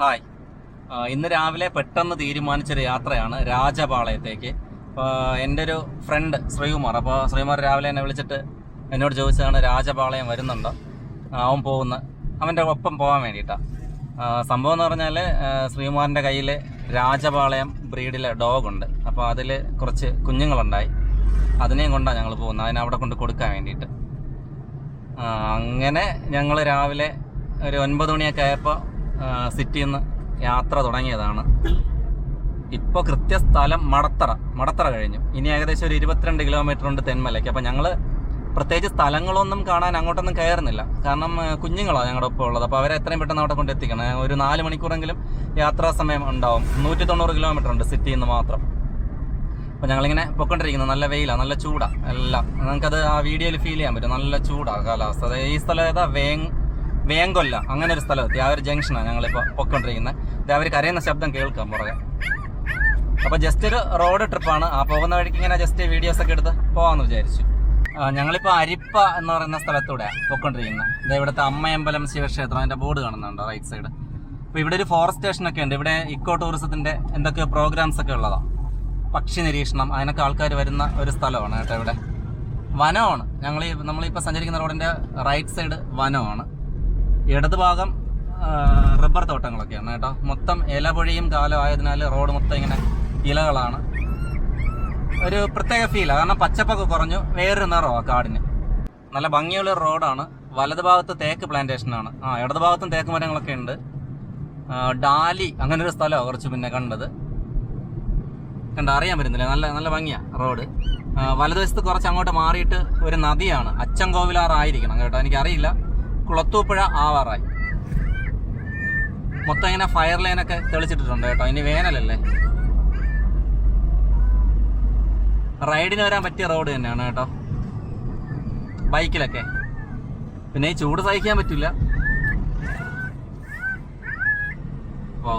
Hi. ഇന്ന് രാവിലെ പെട്ടെന്ന് തീരുമാനിച്ചൊരു യാത്രയാണ് രാജപാളയത്തേക്ക്. അപ്പോൾ എന്റെ ഒരു ഫ്രണ്ട് ശ്രീകുമാർ. അപ്പോൾ ശ്രീകുമാർ രാവിലെ എന്നെ വിളിച്ചിട്ട് എന്നോട് ചോദിച്ചതാണ് രാജപാളയം വരുന്നുണ്ടോ? അവൻ പോകുന്ന. അവന്റെ ഒപ്പം പോകാൻ വേണ്ടിയിട്ടാണ് സംഭവം എന്ന് പറഞ്ഞാൽ ശ്രീകുമാറിന്റെ കയ്യിൽ രാജപാളയം ബ്രീഡിലെ ഡോഗുണ്ട് അപ്പോൾ അതിൽ കുറച്ച് കുഞ്ഞുങ്ങളുണ്ടായി. അതിനെയും കൊണ്ടാണ് ഞങ്ങൾ പോകുന്നത്. അതിനെ അവിടെ കൊണ്ട് കൊടുക്കാൻ വേണ്ടിയിട്ട്. അങ്ങനെ ഞങ്ങൾ രാവിലെ ഒരു ഒൻപത് മണിയൊക്കെ ആയപ്പോൾ സിറ്റിയിൽ നിന്ന് യാത്ര തുടങ്ങിയതാണ്. ഇപ്പോൾ കൃത്യസ്ഥലം മടത്തറ. മടത്തറ കഴിഞ്ഞു. ഇനി ഏകദേശം ഒരു ഇരുപത്തിരണ്ട് കിലോമീറ്റർ ഉണ്ട് തെന്മലയ്ക്ക്. അപ്പോൾ ഞങ്ങൾ പ്രത്യേകിച്ച് സ്ഥലങ്ങളൊന്നും കാണാൻ അങ്ങോട്ടൊന്നും കയറുന്നില്ല. കാരണം കുഞ്ഞുങ്ങളാണ് ഞങ്ങളുടെ ഒപ്പം ഉള്ളത്. അപ്പോൾ അവരെ എത്രയും പെട്ടെന്ന് അവിടെ കൊണ്ട് എത്തിക്കണം. ഒരു നാല് മണിക്കൂറെങ്കിലും യാത്രാ സമയം ഉണ്ടാവും. നൂറ്റി തൊണ്ണൂറ് കിലോമീറ്റർ ഉണ്ട് സിറ്റിയിൽ നിന്ന് മാത്രം. അപ്പോൾ ഞങ്ങളിങ്ങനെ പൊക്കൊണ്ടിരിക്കുന്നത് നല്ല വെയിലാണ് നല്ല ചൂടാണ് എല്ലാം. നിങ്ങൾക്കത് ആ വീഡിയോയിൽ ഫീൽ ചെയ്യാൻ പറ്റും. നല്ല ചൂടാണ് കാലാവസ്ഥ. ഈ സ്ഥലം ഏതാ? വേങ് വേങ്കൊല്ല അങ്ങനെ ഒരു സ്ഥലം. എത്തി ആ ഒരു ജംഗ്ഷനാണ് ഞങ്ങളിപ്പോൾ പൊക്കൊണ്ടിരിക്കുന്നത് അവർ കരയുന്ന ശബ്ദം കേൾക്കാം പുറകെ. അപ്പോൾ ജസ്റ്റ് ഒരു റോഡ് ട്രിപ്പാണ് ആ പോകുന്ന വഴിക്ക് ഇങ്ങനെ ജസ്റ്റ് വീഡിയോസൊക്കെ എടുത്ത് പോകാമെന്ന് വിചാരിച്ചു. ഞങ്ങളിപ്പോൾ അരിപ്പ എന്ന് പറയുന്ന സ്ഥലത്തൂടെ പൊക്കൊണ്ടിരിക്കുന്നത് ഇത് ഇവിടുത്തെ അമ്മയമ്പലം ശിവക്ഷേത്രം അതിന്റെ ബോർഡ് കാണുന്നുണ്ട് റൈറ്റ് സൈഡ് അപ്പോൾ ഇവിടെ ഒരു ഫോറസ്റ്റ് സ്റ്റേഷനൊക്കെ ഉണ്ട്. ഇവിടെ ഇക്കോ ടൂറിസത്തിന്റെ എന്തൊക്കെയോ പ്രോഗ്രാംസ് ഒക്കെ ഉള്ളതാണ് പക്ഷി നിരീക്ഷണം അതിനൊക്കെ ആൾക്കാർ വരുന്ന ഒരു സ്ഥലമാണ് കേട്ടോ ഇവിടെ. വനമാണ്. ഞങ്ങൾ നമ്മളിപ്പോൾ സഞ്ചരിക്കുന്ന റോഡിന്റെ റൈറ്റ് സൈഡ് വനമാണ്. ഇടത് ഭാഗം റബ്ബർ തോട്ടങ്ങളൊക്കെയാണ് കേട്ടോ. മൊത്തം ഇലപൊഴിയും കാലം ആയതിനാൽ റോഡ് മൊത്തം ഇങ്ങനെ ഇലകളാണ്. ഒരു പ്രത്യേക ഫീലാണ് കാരണം പച്ചപ്പൊക്കെ കുറഞ്ഞു വേറൊരു നിറമാണ് കാടിന്. നല്ല ഭംഗിയുള്ള റോഡാണ്. വലത് ഭാഗത്ത് തേക്ക് പ്ലാന്റേഷനാണ് ആ ഇടത് ഭാഗത്തും തേക്ക് മരങ്ങളൊക്കെ ഉണ്ട്. ഡാലി അങ്ങനെ ഒരു സ്ഥലമാണ് കുറച്ച് പിന്നെ കണ്ടത്. കണ്ട? അറിയാൻ പറ്റുന്നില്ല? നല്ല നല്ല ഭംഗിയാണ് റോഡ്. വലതുവശത്ത് കുറച്ച് അങ്ങോട്ട് മാറിയിട്ട് ഒരു നദിയാണ്. അച്ചൻകോവിലാറായിരിക്കണം കേട്ടോ. എനിക്കറിയില്ല. കുളത്തൂപ്പുഴ ആവാറായി. മൊത്തം ഇങ്ങനെ ഫയർ ലൈനൊക്കെ തെളിച്ചിട്ടിട്ടുണ്ട് കേട്ടോ. ഇനി വേനലല്ലേ? റൈഡിന് വരാൻ പറ്റിയ റോഡ് തന്നെയാണ് കേട്ടോ. ബൈക്കിലൊക്കെ പിന്നെ ഈ ചൂട് സഹിക്കാൻ പറ്റില്ല. വൗ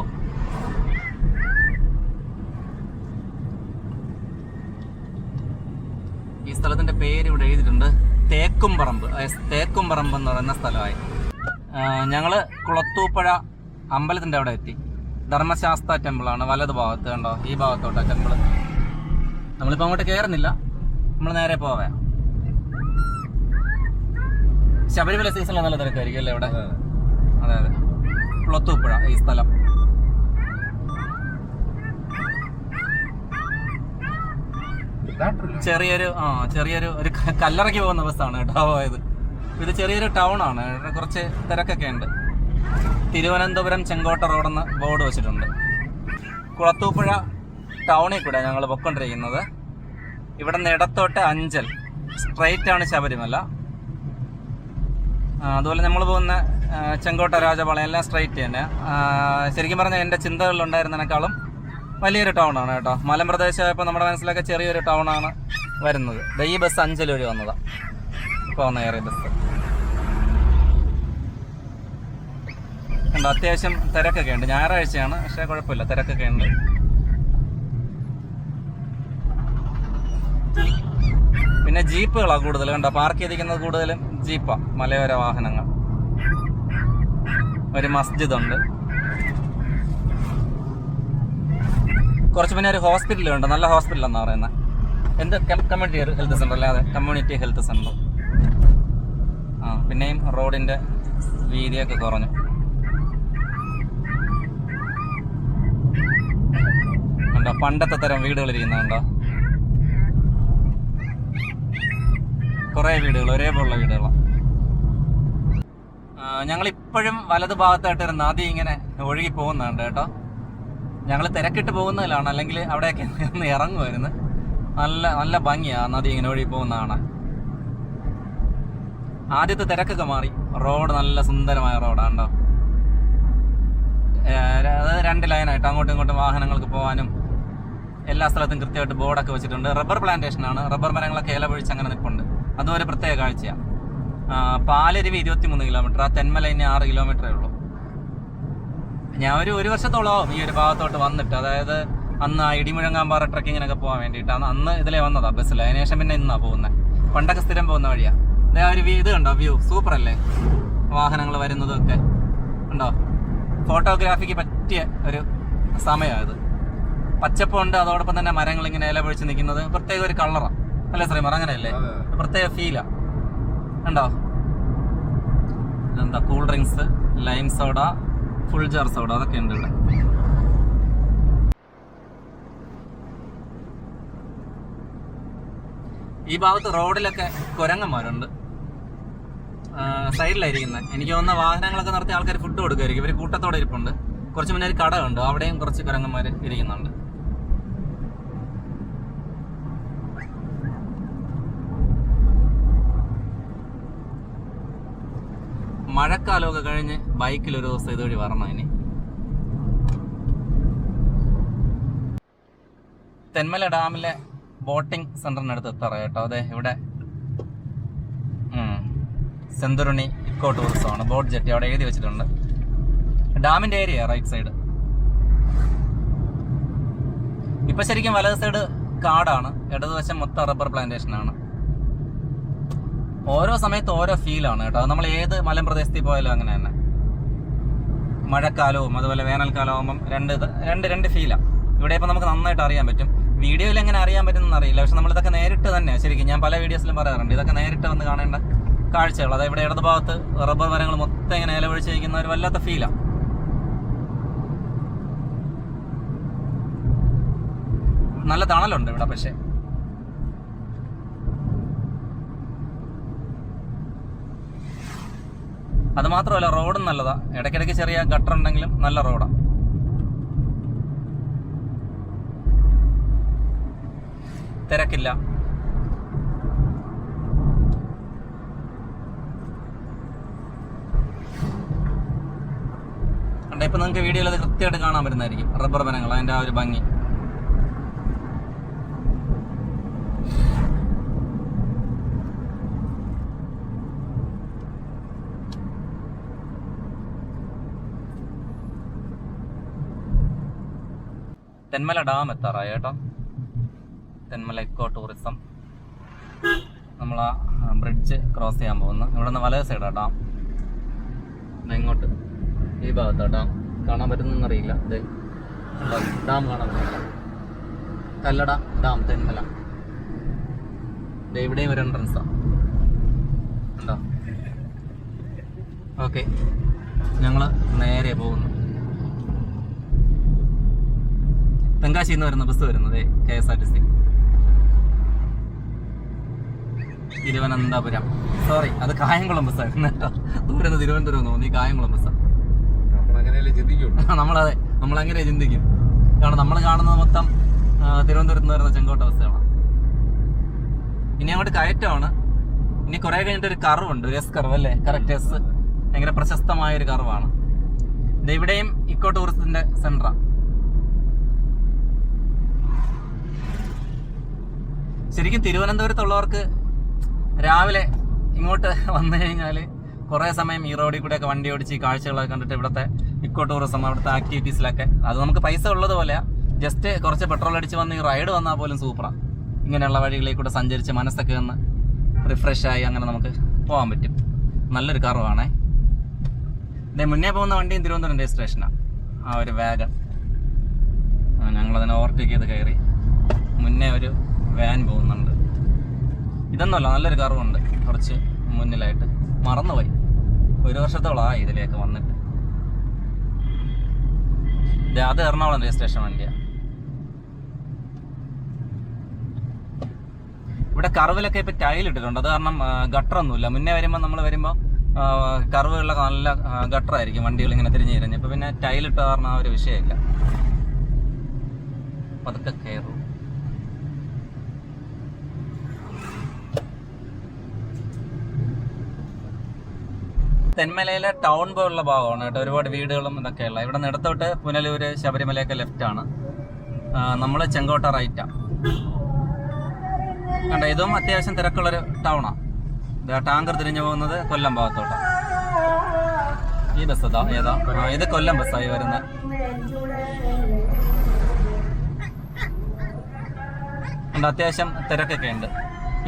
ഈ സ്ഥലത്തിന്റെ പേര് ഇവിടെ എഴുതിയിട്ടുണ്ട്. തേക്കുംപറമ്പ് തേക്കുംപറമ്പ് എന്ന് പറയുന്ന സ്ഥലമായി. ഞങ്ങൾ കുളത്തൂപ്പുഴ അമ്പലത്തിന്റെ അവിടെ എത്തി. ധർമ്മശാസ്ത്ര ടെമ്പിളാണ് വലത് ഭാഗത്ത് കണ്ടോ? ഈ ഭാഗത്തോട്ട് ടെമ്പിൾ നമ്മളിപ്പോൾ അങ്ങോട്ട് കയറുന്നില്ല നമ്മൾ നേരെ പോവാം. ശബരിമല സീസണിൽ നല്ല തിരക്കായിരിക്കും അല്ലേ ഇവിടെ? അതെ അതെ. കുളത്തൂപ്പുഴ ഈ സ്ഥലം. ചെറിയൊരു ആ ചെറിയൊരു ഒരു കല്ലറയ്ക്ക് പോകുന്ന ബസ്സാണ് കേട്ടോ പോയത്. ഇത് ചെറിയൊരു ടൗൺ ആണ് കുറച്ച് തിരക്കൊക്കെ ഉണ്ട്. തിരുവനന്തപുരം ചെങ്കോട്ട റോഡെന്ന് ബോർഡ് വെച്ചിട്ടുണ്ട്. കുളത്തൂപ്പുഴ ടൗണിൽ കൂടെ ഞങ്ങൾ പൊക്കൊണ്ടിരിക്കുന്നത്. ഇവിടെ നിന്ന് ഇടത്തോട്ട് അഞ്ചൽ. സ്ട്രൈറ്റ് ആണ് ശബരിമല. അതുപോലെ നമ്മൾ പോകുന്ന ചെങ്കോട്ട രാജപാളയം എല്ലാം സ്ട്രൈറ്റ് തന്നെ. ശരിക്കും പറഞ്ഞാൽ എന്റെ ചിന്തകളിലുണ്ടായിരുന്നതിനേക്കാളും വലിയൊരു ടൗൺ ആണ് കേട്ടോ. മലമ്പ്രദേശമായപ്പോൾ നമ്മുടെ മനസ്സിലൊക്കെ ചെറിയൊരു ടൗൺ ആണ് വരുന്നത്. ഈ ബസ് അഞ്ചൽ വഴി വന്നതാണ് ഇപ്പോൾ വന്ന ബസ് ഉണ്ട് അത്യാവശ്യം തിരക്കൊക്കെ ഉണ്ട്. ഞായറാഴ്ചയാണ് പക്ഷേ കുഴപ്പമില്ല. തിരക്കൊക്കെ ഉണ്ട്. പിന്നെ ജീപ്പുകളാണ് കൂടുതൽ. കണ്ടോ പാർക്ക് ചെയ്തിരിക്കുന്നത് കൂടുതലും ജീപ്പാണ് മലയോര വാഹനങ്ങൾ. ഒരു മസ്ജിദ് ഉണ്ട് കുറച്ച് പിന്നെ ഒരു ഹോസ്പിറ്റലുണ്ട് നല്ല ഹോസ്പിറ്റൽ എന്നാ പറയുന്നത് എന്ത്? കമ്മ്യൂണിറ്റി ഹെൽത്ത് സെന്റർ അല്ലാതെ കമ്മ്യൂണിറ്റി ഹെൽത്ത് സെന്റർ. ആ പിന്നെയും റോഡിന്റെ വീതിയൊക്കെ കുറഞ്ഞു. ഉണ്ടോ പണ്ടത്തെ തരം വീടുകൾ ഇരിക്കുന്നുണ്ടോ കുറേ വീടുകൾ ഒരേപോലുള്ള വീടുകളാണ് ഞങ്ങളിപ്പോഴും വലത് ഭാഗത്തായിട്ട് ഒരു നദി ഇങ്ങനെ ഒഴുകി പോകുന്നുണ്ട് കേട്ടോ. ഞങ്ങൾ തിരക്കിട്ട് പോകുന്നതിലാണ്. അല്ലെങ്കിൽ അവിടെയൊക്കെ ഒന്ന് ഇറങ്ങുമായിരുന്നു നല്ല നല്ല ഭംഗിയാ ആ നദി ഇങ്ങനെ ഒഴുകി പോകുന്ന കാണാൻ ആദ്യത്തെ തിരക്കൊക്കെ മാറി. റോഡ് നല്ല സുന്ദരമായ റോഡാണ് അതായത് രണ്ട് ലൈനായിട്ട് അങ്ങോട്ടും ഇങ്ങോട്ടും വാഹനങ്ങൾക്ക് പോകാനും എല്ലാ സ്ഥലത്തും കൃത്യമായിട്ട് ബോർഡൊക്കെ വെച്ചിട്ടുണ്ട്. റബ്ബർ പ്ലാന്റേഷൻ ആണ് റബ്ബർ മരങ്ങളൊക്കെ ഇല പൊഴിച്ച് അങ്ങനെ നിൽപ്പുണ്ട്. അതും ഒരു പ്രത്യേക കാഴ്ചയാണ് പാലരുവി ഇരുപത്തി മൂന്ന് കിലോമീറ്റർ. ആ തെന്മല ഇനി ആറ് കിലോമീറ്ററേ ഉള്ളൂ. ഞാൻ ഒരു ഒരു വർഷത്തോളം ഈ ഒരു ഭാഗത്തോട്ട് വന്നിട്ട്. അതായത് അന്ന് ആ ഇടിമുഴങ്ങാമ്പാറ ട്രക്കിങ്ങിനൊക്കെ പോകാൻ വേണ്ടിയിട്ടാണ് അന്ന് ഇതിലെ വന്നതാ ബസ്സിൽ അതിനുശേഷം പിന്നെ ഇന്നാ പോകുന്നത് പണ്ടൊക്കെ സ്ഥിരം പോകുന്ന വഴിയാ. അതേ ഒരു ഇത് കണ്ടോ? വ്യൂ സൂപ്പർ അല്ലേ? വാഹനങ്ങൾ വരുന്നതും ഒക്കെ. ഉണ്ടോ ഫോട്ടോഗ്രാഫിക്ക് പറ്റിയ ഒരു സമയമായത് പച്ചപ്പുണ്ട് അതോടൊപ്പം തന്നെ മരങ്ങൾ ഇങ്ങനെ ഇല പൊഴിച്ച് നിൽക്കുന്നത് പ്രത്യേക ഒരു കളറാണ് അല്ലേ ശ്രീമർ അങ്ങനെയല്ലേ. പ്രത്യേക ഫീലാ ഉണ്ടോ എന്താ cool drinks lime soda full jar അവിടെ. അതൊക്കെ ഉണ്ട് ഇവിടെ. ഈ ഭാഗത്ത് റോഡിലൊക്കെ കുരങ്ങന്മാരുണ്ട്. സൈഡിലായിരിക്കുന്നത് എനിക്ക് തോന്നുന്ന വാഹനങ്ങളൊക്കെ നിർത്തി ആൾക്കാർ ഫുഡ് കൊടുക്കുമായിരിക്കും ഇവർ കൂട്ടത്തോടെ ഇരിപ്പുണ്ട്. കുറച്ച് മുന്നേ ഒരു കട ഉണ്ട് അവിടെയും കുറച്ച് കുരങ്ങന്മാർ ഇരിക്കുന്നുണ്ട്. മഴക്കാലമൊക്കെ കഴിഞ്ഞ് ബൈക്കിൽ ഒരു ദിവസം ഇതുവഴി വരണം ഇനി. തെന്മല ഡാമിലെ ബോട്ടിംഗ് സെന്ററിനടുത്ത് എത്താറ കേട്ടോ. അതെ ഇവിടെ. സെന്തുരുണി ഇക്കോ ടൂറിസമാണ് ബോട്ട് ജെട്ടി അവിടെ എഴുതി വെച്ചിട്ടുണ്ട്. ഡാമിന്റെ ഏരിയ റൈറ്റ് സൈഡ് ഇപ്പൊ ശരിക്കും വലത് സൈഡ് കാടാണ്. ഇടതുവശം മൊത്തം റബ്ബർ പ്ലാന്റേഷൻ ആണ്. ഓരോ സമയത്ത് ഓരോ ഫീലാണ് കേട്ടോ. നമ്മൾ ഏത് മലമ്പ്രദേശത്തിൽ പോയാലും അങ്ങനെ തന്നെ. മഴക്കാലവും അതുപോലെ വേനൽക്കാലവും ആകുമ്പം രണ്ട് രണ്ട് രണ്ട് ഫീലാണ് ഇവിടെ ഇപ്പം നമുക്ക് നന്നായിട്ട് അറിയാൻ പറ്റും. വീഡിയോയിൽ എങ്ങനെ അറിയാൻ പറ്റുമെന്ന് അറിയില്ല. പക്ഷെ നമ്മൾ ഇതൊക്കെ നേരിട്ട് തന്നെ ശരിക്കും ഞാൻ പല വീഡിയോസിലും പറയാറുണ്ട്. ഇതൊക്കെ നേരിട്ട് വന്ന് കാണേണ്ട കാഴ്ചകൾ. അതായത് ഇവിടെ ഇടതുഭാഗത്ത് റബ്ബർ മരങ്ങൾ മൊത്തം ഇങ്ങനെ ഇലവഴിച്ചിരിക്കുന്ന ഒരു വല്ലാത്ത ഫീലാണ് നല്ല തണലുണ്ട് ഇവിടെ പക്ഷേ. അത് മാത്രമല്ല റോഡും നല്ലതാ. ഇടയ്ക്കിടയ്ക്ക് ചെറിയ ഗട്ടർ ഉണ്ടെങ്കിലും നല്ല റോഡാ. തിരക്കില്ല. ഇപ്പൊ നിങ്ങൾക്ക് വീഡിയോയിൽ അത് കൃത്യമായിട്ട് കാണാൻ പറ്റുന്നതായിരിക്കും. റബ്ബർ വനങ്ങൾ അതിന്റെ ആ ഒരു ഭംഗി. തെന്മല ഡാം എത്താറായി കേട്ടോ തെന്മല ഇക്കോ ടൂറിസം. നമ്മൾ ആ ബ്രിഡ്ജ് ക്രോസ് ചെയ്യാൻ പോകുന്നു. ഇവിടെ നിന്ന് വലത് സൈഡാണ് ഡാം ഇങ്ങോട്ട് ഈ ഭാഗത്താണ് ഡാം. കാണാൻ പറ്റുന്നറിയില്ല ഇത് ഡാം കാണാൻ പറ്റില്ല കല്ലട ഡാം തെന്മല. ഇവിടെയും ഒരു എൻട്രൻസാണ് ഉണ്ടോ ഓക്കെ. ഞങ്ങൾ നേരെ പോകുന്നു. തെങ്കാശിയിൽ നിന്ന് വരുന്ന ബസ് വരുന്നത് K S R T C. Thiruvananthapuram. Sorry അത് കായംകുളം ബസ്സായിരുന്നു കേട്ടോ. ദൂരെ തിരുവനന്തപുരം തോന്നി കായംകുളം ബസ്സാണ് ചിന്തിക്കുള്ളൂ നമ്മളതെ നമ്മളങ്ങനെ ചിന്തിക്കും. കാരണം നമ്മൾ കാണുന്നത് മൊത്തം തിരുവനന്തപുരത്ത് നിന്ന് വരുന്ന ചെങ്കോട്ട ബസ്സാണ് ഇനി അങ്ങോട്ട് കയറ്റമാണ്. ഇനി കുറെ കഴിഞ്ഞിട്ട് ഒരു കർവുണ്ട് ഒരു എസ് കർവ് അല്ലേ? കറക്റ്റ് എസ് ഭയങ്കര പ്രശസ്തമായ ഒരു കർവാണ് ഇത് ഇവിടെയും ഇക്കോ ടൂറിസത്തിന്റെ സെന്ററാ ശരിക്കും തിരുവനന്തപുരത്തുള്ളവർക്ക് രാവിലെ ഇങ്ങോട്ട് വന്നു കഴിഞ്ഞാൽ കുറേ സമയം ഈ റോഡിൽ കൂടെയൊക്കെ വണ്ടി ഓടിച്ച് ഈ കാഴ്ചകളൊക്കെ കണ്ടിട്ട് ഇവിടുത്തെ ഇക്കോ ടൂറിസം അവിടുത്തെ ആക്ടിവിറ്റീസിലൊക്കെ അത് നമുക്ക് പൈസ ഉള്ളതുപോലെ ജസ്റ്റ് കുറച്ച് പെട്രോൾ അടിച്ച് വന്ന് ഈ റൈഡ് വന്നാൽ പോലും സൂപ്പറാണ് ഇങ്ങനെയുള്ള വഴികളിൽ കൂടെ സഞ്ചരിച്ച് മനസ്സൊക്കെ ഒന്ന് റിഫ്രഷ് ആയി അങ്ങനെ നമുക്ക് പോകാൻ പറ്റും. നല്ലൊരു കാറുവാണേ ഇതേ മുന്നേ പോകുന്ന വണ്ടിയും തിരുവനന്തപുരം രജിസ്ട്രേഷനാണ് ആ. ഒരു വാഗൺ ഞങ്ങളതിനെ ഓവർടേക്ക് ചെയ്ത് കയറി. മുന്നേ ഒരു വാൻ പോകുന്നുണ്ട്. ഇതൊന്നുമല്ല നല്ലൊരു കറവുണ്ട് കുറച്ച് മുന്നിലായിട്ട് മറന്നുപോയി. ഒരു വർഷത്തോളാ ഇതിലേക്ക് വന്നിട്ട്. അത് എറണാകുളം രജിസ്ട്രേഷൻ വണ്ടിയാണ് ഇവിടെ കർവിലൊക്കെ ഇപ്പം ടൈൽ ഇട്ടിട്ടുണ്ട്. അത് കാരണം ഗട്ടറൊന്നുമില്ല. മുന്നേ വരുമ്പോൾ നമ്മൾ വരുമ്പോൾ കർവുകളിലൊക്കെ നല്ല ഗട്ടറായിരിക്കും വണ്ടികൾ ഇങ്ങനെ തിരിഞ്ഞു തിരിഞ്ഞ്. ഇപ്പം പിന്നെ ടൈൽ ഇട്ട കാരണം ആ ഒരു വിഷയമില്ല. പതുക്കെ കയറും തെന്മലയിലെ ടൗൺ പോലുള്ള ഭാഗമാണ് കേട്ടോ. ഒരുപാട് വീടുകളും ഇതൊക്കെയുള്ള ഇവിടെ നിന്ന് പുനലൂര് ശബരിമലയൊക്കെ ലെഫ്റ്റ് ആണ്. നമ്മൾ ചെങ്കോട്ട റൈറ്റാണ് കണ്ട ഇതും അത്യാവശ്യം തിരക്കുള്ളൊരു ടൗണാണ് ടാങ്കർ തിരിഞ്ഞു പോകുന്നത് കൊല്ലം ഭാഗത്തോട്ടാണ് ഈ ബസ് ഇതാ ഏതാ? ഇത് കൊല്ലം ബസ്സായി വരുന്നത് അത്യാവശ്യം തിരക്കൊക്കെ ഉണ്ട്.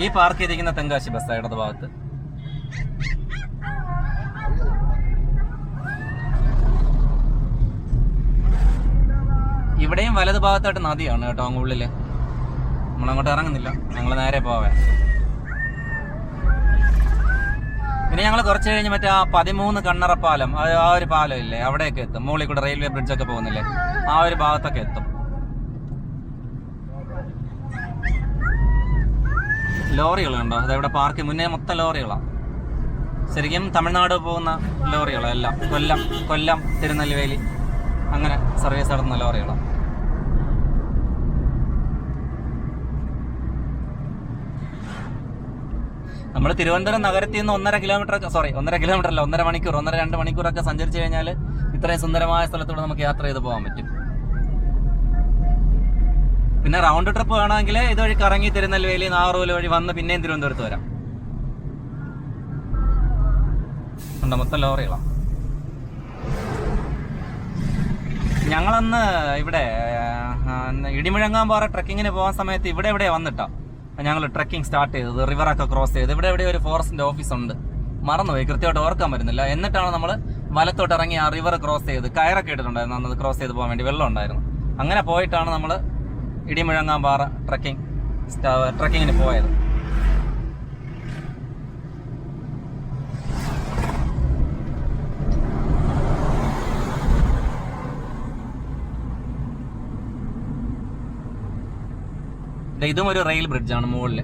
ഈ പാർക്ക് ചെയ്തിരിക്കുന്ന തെങ്കാശി ബസ് ഇടത് ഭാഗത്ത്. ഇവിടെയും വലത് ഭാഗത്തായിട്ട് നദിയാണ് കേട്ടോ അങ്ങ് ഉള്ളിൽ. നമ്മളങ്ങോട്ട് ഇറങ്ങുന്നില്ല. ഞങ്ങൾ നേരെ പോവേ. പിന്നെ ഞങ്ങൾ കുറച്ച് കഴിഞ്ഞ് മറ്റേ ആ പതിമൂന്ന് കണ്ണറ പാലം ആ ഒരു പാലം ഇല്ലേ അവിടെയൊക്കെ എത്തും. മുകളിൽ കൂടെ റെയിൽവേ ബ്രിഡ്ജൊക്കെ പോകുന്നില്ലേ? ആ ഒരു ഭാഗത്തൊക്കെ എത്തും. ലോറികളുണ്ടോ അതെവിടെ പാർക്ക് മുന്നേ മൊത്തം ലോറികളാണ് ശരിക്കും തമിഴ്നാട് പോകുന്ന ലോറികളെല്ലാം കൊല്ലം കൊല്ലം തിരുനെല്ലുവേലി. അങ്ങനെ സർവീസ് നടത്തുന്ന ലോറികളാണ് നമ്മൾ തിരുവനന്തപുരം നഗരത്തിൽ നിന്ന് ഒന്നര കിലോമീറ്റർ ഒക്കെ സോറി ഒന്നര കിലോമീറ്റർ അല്ല ഒന്നര മണിക്കൂർ ഒന്നര രണ്ട് മണിക്കൂറൊക്കെ സഞ്ചരിച്ചു കഴിഞ്ഞാൽ ഇത്രയും സുന്ദരമായ സ്ഥലത്തൂടെ നമുക്ക് യാത്ര ചെയ്ത് പോകാൻ പറ്റും. പിന്നെ റൗണ്ട് ട്രിപ്പ് വേണമെങ്കിൽ ഇതുവഴി കറങ്ങി തിരുനെൽവേലി നാറൂൽ വഴി വന്ന് പിന്നെയും തിരുവനന്തപുരത്ത് വരാം. ഉണ്ട് മൊത്തം ലോറികളാണ് ഞങ്ങളന്ന് ഇവിടെ ഇടിമുഴങ്ങാൻ പോകാറ് ട്രക്കിങ്ങിന് പോകാൻ സമയത്ത് ഇവിടെ ഇവിടെ വന്നിട്ടാ? ഞങ്ങൾ ട്രക്കിംഗ് സ്റ്റാർട്ട് ചെയ്തത് റിവറൊക്കെ ക്രോസ് ചെയ്ത് ഇവിടെ എവിടെ ഒരു ഫോറസ്റ്റിന്റെ ഓഫീസ് ഉണ്ട്. മറന്നുപോയി കൃത്യമായിട്ട് ഓർക്കാൻ പറ്റുന്നില്ല. എന്നിട്ടാണ് നമ്മൾ വലത്തോട്ട് ഇറങ്ങി ആ റിവർ ക്രോസ് ചെയ്ത് കയറൊക്കെ ഇട്ടിട്ടുണ്ടായിരുന്നു. അന്നത് ക്രോസ് ചെയ്ത് പോകാൻ വേണ്ടി വെള്ളം ഉണ്ടായിരുന്നു. അങ്ങനെ പോയിട്ടാണ് നമ്മൾ ഇടിമുഴങ്ങാൻ പാറ ട്രക്കിംഗ് ട്രക്കിങ്ങിന് പോയത്. ഇതും ഒരു റെയിൽ ബ്രിഡ്ജാണ് മുകളിൽ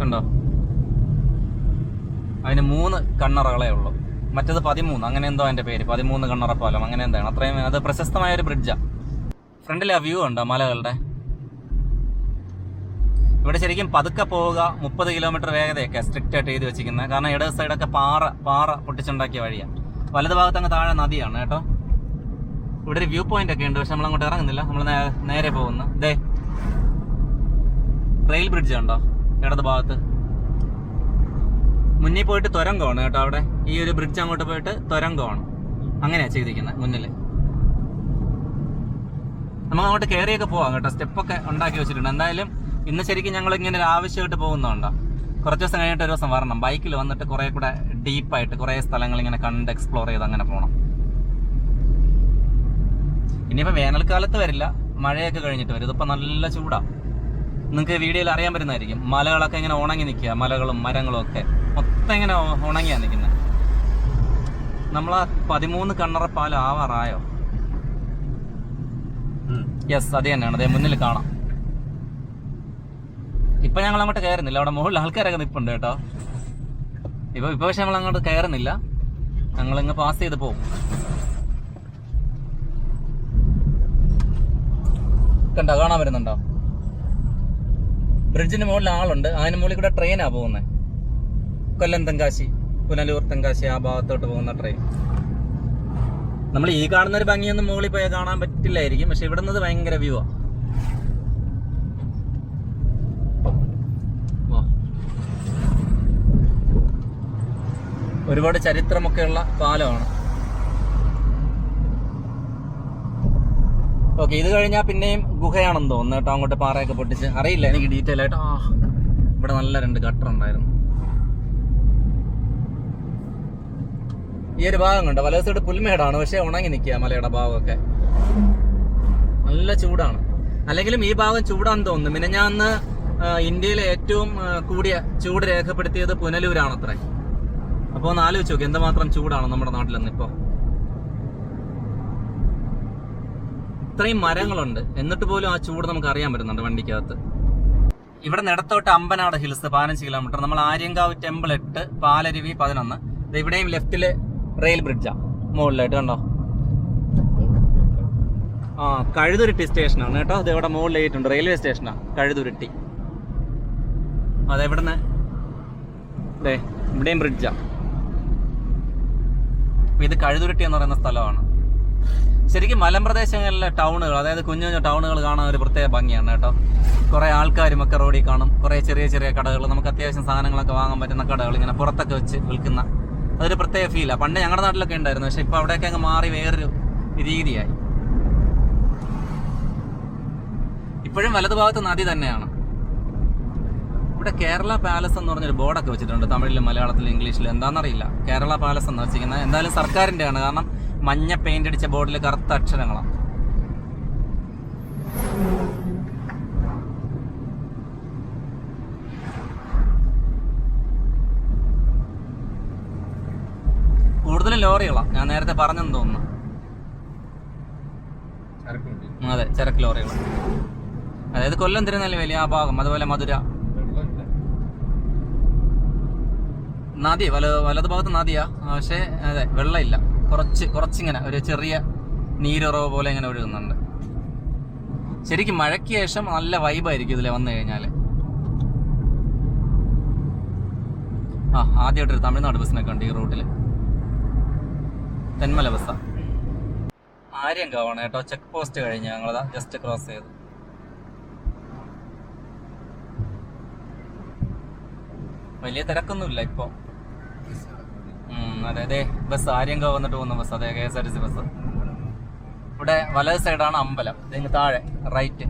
കണ്ടോ? അതിന് മൂന്ന് കണ്ണറകളേ ഉള്ളൂ. മറ്റത് പതിമൂന്ന്. അങ്ങനെ എന്തോ അതിന്റെ പേര്. പതിമൂന്ന് കണ്ണറ പാലം. അങ്ങനെ എന്താണ്? അത്രയും അത് പ്രശസ്തമായ ഒരു ബ്രിഡ്ജാ. ഫ്രണ്ടിൽ ആ വ്യൂ ഉണ്ടോ മലകളുടെ? ഇവിടെ ശരിക്കും പതുക്കെ പോവുക മുപ്പത് കിലോമീറ്റർ വേഗതയൊക്കെ സ്ട്രിക്റ്റ് ആയിട്ട് എഴുതി വെച്ചിരിക്കുന്നത് കാരണം ഇടത് സൈഡൊക്കെ പാറ പാറ പൊട്ടിച്ചുണ്ടാക്കിയ വഴിയാണ് വലത് ഭാഗത്ത് അങ്ങ് താഴെ നദിയാണ് കേട്ടോ. ഇവിടെ ഒരു വ്യൂ പോയിന്റ് ഒക്കെ ഉണ്ട്. പക്ഷെ നമ്മൾ അങ്ങോട്ട് ഇറങ്ങുന്നില്ല നമ്മൾ നേരെ പോകുന്നു. ദേ റെയിൽ ബ്രിഡ്ജ് ഉണ്ടോ ഇടത് ഭാഗത്ത്. മുന്നിൽ പോയിട്ട് തുരങ്കമാണ് കേട്ടോ അവിടെ. ഈ ഒരു ബ്രിഡ്ജ് അങ്ങോട്ട് പോയിട്ട് തുരങ്കമാണ് അങ്ങനെയാ ചെയ്തിരിക്കുന്നത് മുന്നിൽ നമുക്ക് അങ്ങോട്ട് കയറിയൊക്കെ പോവാം കേട്ടോ. സ്റ്റെപ്പൊക്കെ ഉണ്ടാക്കി വെച്ചിട്ടുണ്ട്. എന്തായാലും ഇന്ന് ശരിക്കും ഞങ്ങൾ ഇങ്ങനെ ഒരു ആവശ്യമായിട്ട് പോകുന്നുണ്ടോ കുറച്ച് ദിവസം കഴിഞ്ഞിട്ട് ഒരു ദിവസം വരണം. ബൈക്കിൽ വന്നിട്ട് കുറെ കൂടെ ഡീപ്പായിട്ട് കുറെ സ്ഥലങ്ങൾ ഇങ്ങനെ കണ്ട് എക്സ്പ്ലോർ ചെയ്ത് അങ്ങനെ പോകണം ഇനിയിപ്പോൾ വേനൽക്കാലത്ത് വരില്ല. മഴയൊക്കെ കഴിഞ്ഞിട്ട് വരും. ഇതിപ്പോൾ നല്ല ചൂടാ. നിങ്ങൾക്ക് വീഡിയോയിൽ അറിയാൻ പറ്റുന്നതായിരിക്കും. മലകളൊക്കെ ഇങ്ങനെ ഉണങ്ങി നിൽക്കുക മലകളും മരങ്ങളും ഒക്കെ. മൊത്തം ഇങ്ങനെ ഉണങ്ങിയാണ് നിൽക്കുന്നത്. നമ്മൾ ആ പതിമൂന്ന് കണ്ണറ പാലം ആവാറായോ? യെസ് അത് തന്നെയാണ്. അതേ മുന്നിൽ കാണാം. ഇപ്പൊ ഞങ്ങൾ അങ്ങോട്ട് കയറുന്നില്ല. അവിടെ മുകളിൽ ആൾക്കാരൊക്കെ നിൽപ്പുണ്ട് കേട്ടോ. ഇപ്പൊ ഇപ്പൊ പക്ഷെ ഞങ്ങൾ അങ്ങോട്ട് കയറുന്നില്ല. ഞങ്ങൾ ഇങ്ങ് പാസ് ചെയ്ത് പോകും കണ്ടോ കാണാൻ വരുന്നുണ്ടോ? ബ്രിഡ്ജിന് മുകളിൽ ആളുണ്ട്. അതിന് മുകളിൽ കൂടെ ട്രെയിനാണ് പോകുന്നത് കൊല്ലം തെങ്കാശി പുനലൂർ തെങ്കാശി ആ ഭാഗത്തോട്ട് പോകുന്ന ട്രെയിൻ നമ്മൾ ഈ കാണുന്ന ഒരു ഭംഗിയൊന്നും മുകളിൽ പോയാൽ കാണാൻ പറ്റില്ലായിരിക്കും. പക്ഷെ ഇവിടെ നിന്ന് ഭയങ്കര വ്യൂ ആ. വാ. ഒരുപാട് ചരിത്രമൊക്കെയുള്ള പാലമാണ്. ഓക്കെ ഇത് കഴിഞ്ഞാൽ പിന്നെയും ഗുഹയാണെന്ന് തോന്നുന്നു കേട്ടോ അങ്ങോട്ട് പാറയൊക്കെ പൊട്ടിച്ച്. അറിയില്ല എനിക്ക് ഡീറ്റെയിൽ ആയിട്ട്. ആ ഇവിടെ നല്ല രണ്ട് ഗട്ടർ ഉണ്ടായിരുന്നു. ഈ ഒരു ഭാഗം കണ്ടോ? വലത് സൈഡ് പുൽമേടാണ് പക്ഷെ ഉണങ്ങി നിൽക്കുക മലയുടെ ഭാഗമൊക്കെ. നല്ല ചൂടാണ്. അല്ലെങ്കിലും ഈ ഭാഗം ചൂടാന്ന് തോന്നുന്നു. പിന്നെ ഞാൻ അന്ന് ഇന്ത്യയിലെ ഏറ്റവും കൂടിയ ചൂട് രേഖപ്പെടുത്തിയത് പുനലൂരാണത്രേ. അപ്പോൾ ഒന്ന് ആലോചിച്ച് നോക്കി എന്തുമാത്രം ചൂടാണ് നമ്മുടെ നാട്ടിലെന്ന് ഇത്രയും മരങ്ങളുണ്ട്. എന്നിട്ട് പോലും ആ ചൂട് നമുക്ക് അറിയാൻ പറ്റുന്നുണ്ട് വണ്ടിക്കകത്ത്. ഇവിടെ നിടത്തോട്ട് അമ്പനാട് ഹിൽസ് പതിനഞ്ച് കിലോമീറ്റർ നമ്മൾ ആര്യങ്കാവ് ടെമ്പിൾ എട്ട് പാലരുവി പതിനൊന്ന്. ഇവിടെയും ലെഫ്റ്റിൽ റെയിൽ ബ്രിഡ്ജാ മുകളിലായിട്ട് കണ്ടോ? ആ കഴുതുരുട്ടി സ്റ്റേഷനാണ് കേട്ടോ. അത് ഇവിടെ എഴുതിയിട്ടുണ്ട് റെയിൽവേ സ്റ്റേഷനാ കഴുതുരുട്ടി. അതെവിടുന്ന് ദേ ഇവിടെയും ബ്രിഡ്ജാ അപ്പൊ ഇത് കഴുതുരുട്ടി എന്ന് പറയുന്ന സ്ഥലമാണ്. ശരിക്കും മലമ്പ്രദേശങ്ങളിലെ ടൗണുകൾ അതായത് കുഞ്ഞു കുഞ്ഞു ടൗണുകൾ കാണാൻ ഒരു പ്രത്യേക ഭംഗിയാണ് കേട്ടോ. കുറേ ആൾക്കാരും ഒക്കെ റോഡിൽ കാണും. കുറേ ചെറിയ ചെറിയ കടകൾ നമുക്ക് അത്യാവശ്യം സാധനങ്ങളൊക്കെ വാങ്ങാൻ പറ്റുന്ന കടകൾ ഇങ്ങനെ പുറത്തൊക്കെ വെച്ച് വിൽക്കുന്ന അതൊരു പ്രത്യേക ഫീലാണ് പണ്ട് ഞങ്ങളുടെ നാട്ടിലൊക്കെ ഉണ്ടായിരുന്നു പക്ഷെ ഇപ്പൊ അവിടെയൊക്കെ അങ്ങ് മാറി വേറൊരു രീതിയായി. ഇപ്പോഴും വലതുഭാഗത്ത് നദി തന്നെയാണ്. ഇവിടെ കേരള പാലസ് എന്ന് പറഞ്ഞൊരു ബോർഡൊക്കെ വെച്ചിട്ടുണ്ട് തമിഴിലും മലയാളത്തിലും ഇംഗ്ലീഷിലും. എന്താണെന്നറിയില്ല കേരള പാലസ് എന്ന് വെച്ചിരിക്കുന്നത് എന്തായാലും സർക്കാരിന്റെയാണ് കാരണം മഞ്ഞ പെയിന്റ് അടിച്ച ബോർഡിൽ കറുത്ത അക്ഷരങ്ങളാണ് കൂടുതലും ലോറികളാണ് ഞാൻ നേരത്തെ പറഞ്ഞെന്ന് തോന്നുന്നു. അതെ ചരക്ക് ലോറികൾ അതായത് കൊല്ലം തിരുനെൽവേലി ആ ഭാഗം അതുപോലെ മധുര. നദി വല വലത് ഭാഗത്ത് നദിയാ. പക്ഷേ അതെ വെള്ളമില്ല. കുറച്ച് കുറച്ചിങ്ങനെ ഒരു ചെറിയ നീരുറവ് പോലെ ഇങ്ങനെ ഒഴുകുന്നുണ്ട്. ശരിക്കും മഴയ്ക്ക് ശേഷം നല്ല വൈബായിരിക്കും ഇതിലെ വന്നു കഴിഞ്ഞാൽ ആ ആദ്യമായിട്ടൊരു തമിഴ്നാട് ബസ്സിനൊക്കെ ഉണ്ട് ഈ റൂട്ടിൽ തെന്മല ബസ്സാ. ആര്യങ്കാവാണ് കേട്ടോ ചെക്ക് പോസ്റ്റ് കഴിഞ്ഞ് ഞങ്ങളതാ ജസ്റ്റ് ക്രോസ് ചെയ്തു വലിയ തിരക്കൊന്നുമില്ല ഇപ്പോൾ ഉം, അതെ അതെ ബസ് ആര്യങ്കാവ് വന്നിട്ട് പോകുന്ന ബസ് അതെ K S R T C bus. ഇവിടെ വലത് സൈഡാണ് അമ്പലം. ഇതിന് താഴെ റൈറ്റ്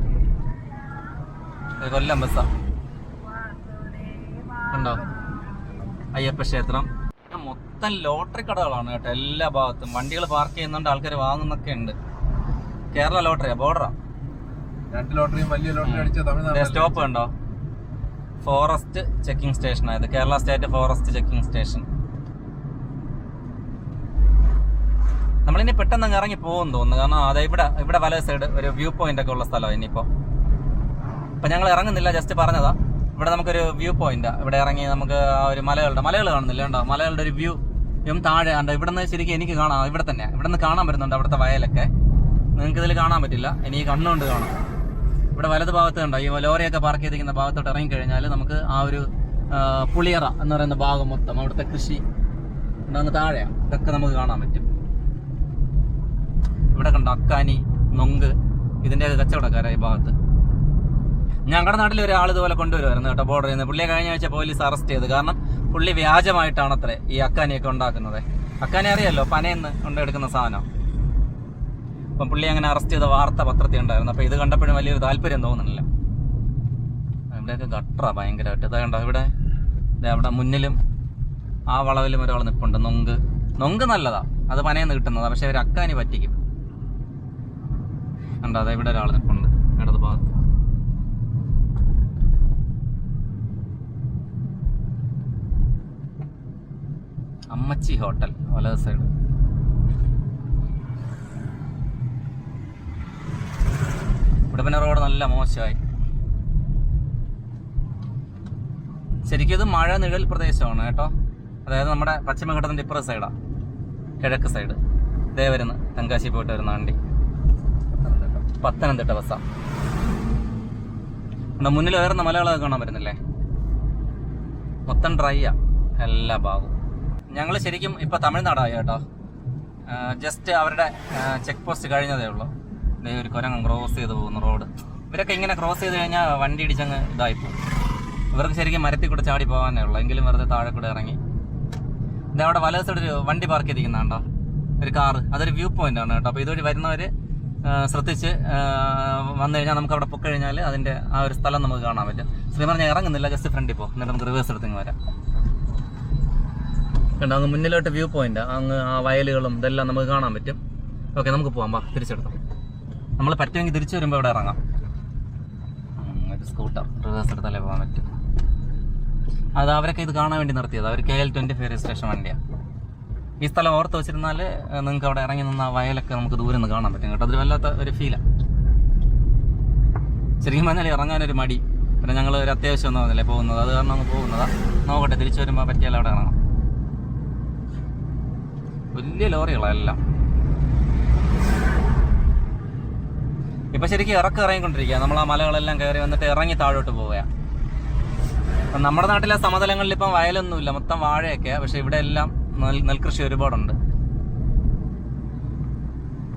കൊല്ലം ബസ്സാ. ഉണ്ടോ അയ്യപ്പ ക്ഷേത്രം. മൊത്തം ലോട്ടറി കടകളാണ് കേട്ടോ എല്ലാ ഭാഗത്തും. വണ്ടികൾ പാർക്ക് ചെയ്യുന്നുണ്ട് ആൾക്കാർ വാങ്ങുന്നൊക്കെ ഉണ്ട്. കേരള ലോട്ടറിയാ ബോർഡറാ രണ്ട് ലോട്ടറിയും വലിയ ലോട്ടറി അടിച്ച തമിഴ്നാട് സ്റ്റോപ്പ് ഉണ്ടോ ഫോറസ്റ്റ് ചെക്കിംഗ് സ്റ്റേഷൻ ആയത് Kerala state forest checking station നമ്മളിനി പെട്ടെന്ന് അങ്ങ് ഇറങ്ങി പോകുമെന്ന് തോന്നുന്നു. കാരണം അതെ ഇവിടെ ഇവിടെ വല സൈഡ് ഒരു വ്യൂ പോയിന്റ് ഒക്കെ ഉള്ള സ്ഥലമാണ് ഇനിയിപ്പോ. അപ്പൊ ഞങ്ങൾ ഇറങ്ങുന്നില്ല ജസ്റ്റ് പറഞ്ഞതാ. ഇവിടെ നമുക്കൊരു വ്യൂ പോയിന്റ് ഇവിടെ ഇറങ്ങി നമുക്ക് ആ ഒരു മലകളുടെ മലകൾ കാണുന്നില്ല കണ്ടോ? മലകളുടെ ഒരു വ്യൂ ഇതും താഴെ ഉണ്ട് ഇവിടെ നിന്ന് ശരിക്കും എനിക്ക് കാണാം. ഇവിടെ തന്നെ. ഇവിടെ നിന്ന് കാണാൻ പറ്റുന്നുണ്ട് അവിടുത്തെ വയലൊക്കെ. നിങ്ങൾക്ക് ഇതിൽ കാണാൻ പറ്റില്ല. ഇനി കണ്ണുകൊണ്ട് കാണാം. ഇവിടെ വലത് ഭാഗത്ത് കണ്ടോ? ഈ ലോറിയൊക്കെ പാർക്ക് ചെയ്തിരിക്കുന്ന ഭാഗത്തോട്ട് ഇറങ്ങി കഴിഞ്ഞാൽ നമുക്ക് ആ ഒരു പുളിയറ എന്ന് പറയുന്ന ഭാഗം മൊത്തം അവിടുത്തെ കൃഷി. ഉണ്ടാകുന്ന താഴെയാണ് ഇതൊക്കെ നമുക്ക് കാണാൻ പറ്റും. ഇവിടെ കണ്ട? അക്കാനി നൊങ്ക് ഇതിന്റെയൊക്കെ കച്ചവടക്കാരായി ഭാഗത്ത്. ഞങ്ങളുടെ നാട്ടിൽ ഒരാൾ ഇതുപോലെ കൊണ്ടുവരുമായിരുന്നു കേട്ടോ ബോർഡറിൽ നിന്ന് പുള്ളിയെ കഴിഞ്ഞ ആഴ്ച പോലീസ് അറസ്റ്റ് ചെയ്ത്. കാരണം പുള്ളി വ്യാജമായിട്ടാണ് അത്രേ ഈ അക്കാനിയൊക്കെ ഉണ്ടാക്കുന്നത്. അക്കാനി അറിയാലോ പനയെന്ന് കൊണ്ടെടുക്കുന്ന സാധനം. അപ്പം പുള്ളി അങ്ങനെ അറസ്റ്റ് ചെയ്ത വാർത്ത പത്രത്തിൽ ഉണ്ടായിരുന്നു. അപ്പോൾ ഇത് കണ്ടപ്പോഴും വലിയൊരു താല്പര്യം തോന്നുന്നില്ല. ഇവിടെയൊക്കെ ഗട്ടറ ഭയങ്കരമായിട്ട്. ഇതാ കണ്ടോ ഇവിടെ? അവിടെ മുന്നിലും ആ വളവിലും ഒരാൾ നിൽപ്പുണ്ട് നൊങ്ക്. നൊങ്ക് നല്ലതാണ് അത് പനയെന്ന് കിട്ടുന്നതാണ് പക്ഷേ ഒരു അക്കാനി പറ്റിക്കും. കണ്ടോ അതെ ഇവിടെ ഒരാൾ നിൽപ്പുണ്ട് ഇടത് ഭാഗത്ത്. അമ്മച്ചി ഹോട്ടൽ വലത് സൈഡ് ഇവിടെ പിന്നെ റോഡ് നല്ല മോശമായി. ശരിക്കും ഇത് മഴ നിഴൽ പ്രദേശമാണ് കേട്ടോ. അതായത് നമ്മുടെ പശ്ചിമഘട്ടത്തിന്റെ ഇപ്പുറ സൈഡാ കിഴക്ക് സൈഡ് ഇതേ വരുന്ന തെങ്കാശി പോയിട്ട് വരുന്ന വണ്ടി. പത്തനംതിട്ട ബസ്സാ നമ്മുടെ മുന്നിൽ ഉയർന്ന മലകളൊക്കെ കാണാൻ പറ്റുന്നില്ലേ? മൊത്തം ഡ്രൈയാ എല്ലാ ഭാഗവും. ഞങ്ങൾ ശരിക്കും ഇപ്പൊ തമിഴ്നാടായി കേട്ടോ. ജസ്റ്റ് അവരുടെ ചെക്ക് പോസ്റ്റ് കഴിഞ്ഞതേ ഉള്ളൂ. ഇതേ ഒരു കുരങ്ങൻ ക്രോസ് ചെയ്ത് പോകുന്നു റോഡ് ഇവരൊക്കെ ഇങ്ങനെ ക്രോസ് ചെയ്ത് കഴിഞ്ഞാൽ വണ്ടി ഇടിച്ചങ്ങ് ഇതായി പോകും. ഇവർക്ക് ശരിക്കും മരത്തിൽ കൂടെ ചാടി പോകാനേ ഉള്ളൂ. എങ്കിലും വെറുതെ താഴെ കൂടെ ഇറങ്ങി. ഇത് അവിടെ വലത് സൈഡ് ഒരു വണ്ടി പാർക്ക് ചെയ്തിരിക്കുന്നുണ്ടോ ഒരു കാറ്. അതൊരു വ്യൂ പോയിന്റ് ആണ് കേട്ടോ. അപ്പോൾ ഇതുവഴി വരുന്നവർ ശ്രദ്ധിച്ച് വന്നു കഴിഞ്ഞാൽ നമുക്ക് അവിടെ പൊക്കഴിഞ്ഞാൽ അതിന്റെ ആ ഒരു സ്ഥലം നമുക്ക് കാണാൻ പറ്റും. ശ്രീമാർ ഞാൻ ഇറങ്ങുന്നില്ല ജസ്റ്റ് ഫ്രണ്ടിൽ പോകും എന്നിട്ട് നമുക്ക് റിവേഴ്സ് എടുത്തിങ്ങ് വരാം. കണ്ടോ അങ്ങ് മുന്നിലോട്ട് വ്യൂ പോയിന്റ് അങ്ങ് ആ വയലുകളും ഇതെല്ലാം നമുക്ക് കാണാൻ പറ്റും. ഓക്കെ നമുക്ക് പോകാം വാ തിരിച്ചെടുക്കാം. നമ്മൾ പറ്റുമെങ്കിൽ തിരിച്ചു വരുമ്പോൾ ഇവിടെ ഇറങ്ങാം. സ്കൂട്ടർ റിവേഴ്സ് എടുത്താലേ പോകാൻ പറ്റും. അത് അവരൊക്കെ ഇത് കാണാൻ വേണ്ടി നിർത്തിയത് അവർ K L twenty five station വണ്ടിയാണ് ഈ സ്ഥലം ഓർത്ത് വെച്ചിരുന്നാൽ നിങ്ങൾക്ക് അവിടെ ഇറങ്ങി നിന്ന ആ വയലൊക്കെ നമുക്ക് ദൂരെ നിന്ന് കാണാൻ പറ്റും കേട്ടോ. അതൊരു വല്ലാത്ത ഒരു ഫീലാണ് ശരിക്കും പറഞ്ഞാൽ ഇറങ്ങാനൊരു മടി. പിന്നെ ഞങ്ങൾ ഒരു അത്യാവശ്യം ഒന്നും വന്നില്ലേ പോകുന്നത്. അത് കാരണം അങ്ങ് പോകുന്നതാണ് നോക്കട്ടെ തിരിച്ചു വരുമ്പോൾ പറ്റിയാൽ അവിടെ ഇറങ്ങാം വലിയ ലോറികളാണ് എല്ലാം ഇപ്പൊ ശരിക്കും ഇറക്കം ഇറങ്ങിക്കൊണ്ടിരിക്കുക നമ്മൾ ആ മലകളെല്ലാം കയറി വന്നിട്ട് ഇറങ്ങി താഴോട്ട് പോവുക അപ്പം നമ്മുടെ നാട്ടിലെ സമതലങ്ങളിൽ ഇപ്പം വയലൊന്നുമില്ല. മൊത്തം വാഴയൊക്കെയാണ് പക്ഷേ ഇവിടെ എല്ലാം നെൽകൃഷി ഒരുപാടുണ്ട്.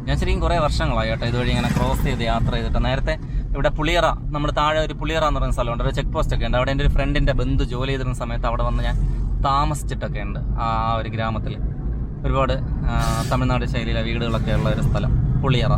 ഞാൻ ശരിക്കും കുറേ വർഷങ്ങളായി കേട്ടോ ഇതുവഴി ഇങ്ങനെ ക്രോസ് ചെയ്ത് യാത്ര ചെയ്തിട്ട്. നേരത്തെ ഇവിടെ പുളിയറ നമ്മുടെ താഴെ ഒരു പുളിയറ എന്ന് പറയുന്ന സ്ഥലമുണ്ട്. ഒരു ചെക്ക് പോസ്റ്റ് ഒക്കെ ഉണ്ട്. അവിടെ എന്റെ ഒരു ഫ്രണ്ടിന്റെ ബന്ധു ജോലി ചെയ്തിരുന്ന സമയത്ത് അവിടെ വന്ന് ഞാൻ താമസിച്ചിട്ടൊക്കെ ഉണ്ട്. ആ ഒരു ഗ്രാമത്തിൽ. ഒരുപാട് തമിഴ്നാട് ശൈലിയിലെ വീടുകളൊക്കെ ഉള്ള ഒരു സ്ഥലം പുളിയറ.